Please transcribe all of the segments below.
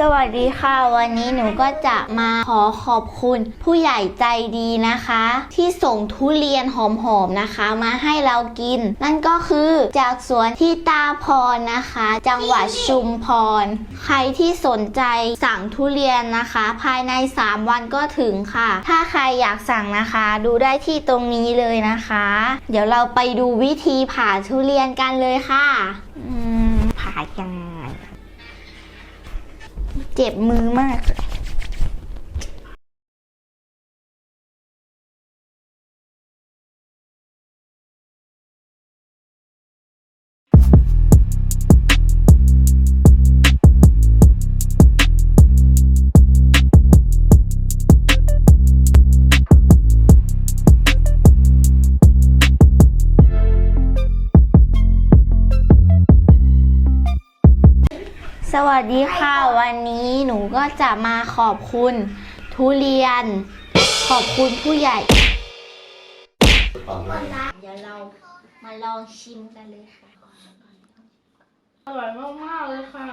สวัสดีค่ะ วันนี้หนูก็จะมาขอขอบคุณผู้ใหญ่ใจดีนะคะ ที่ส่งทุเรียนหอมๆนะคะ มาให้เรากิน นั่นก็คือจากสวนที่ตาพรนะคะ จังหวัดชุมพร ใครที่สนใจสั่งทุเรียนนะคะ ภายใน 3 วันก็ถึงค่ะ ถ้าใครอยากสั่งนะคะ ดูได้ที่ตรงนี้เลยนะคะ เดี๋ยวเราไปดูวิธีผ่าทุเรียนกันเลยค่ะอืมผ่ายังไง เจ็บมือมากเลย สวัสดีค่ะ วันนี้หนูก็จะมาขอบคุณ ทุเรียน ขอบคุณผู้ใหญ่เดี๋ยวเรามาลองชิมกันเลยค่ะ อร่อยมากๆเลยค่ะ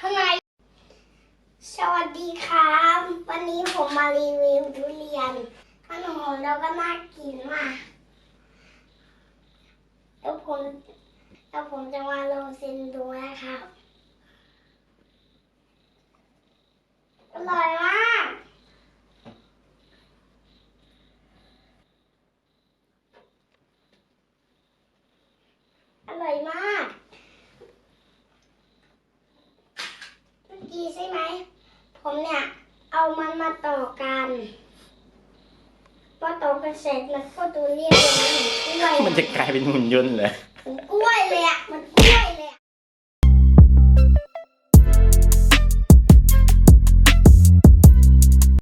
ข้างในสวัสดีครับ วันนี้ผมมารีวิวทุเรียนขนมแล้วก็น่ากินมากแล้วผมแล้วผมจะมาลองเซ็นดูนะครับ อร่อยมากอร่อยมากเมื่อกี้ใช่ไหม ผมเนี่ย เอามันมาต่อกันพอต่อกันเสร็จมันก็ดูเรียบเลยเหมือนกล้วยมันจะกลายเป็นหุ่นยนต์เหรอ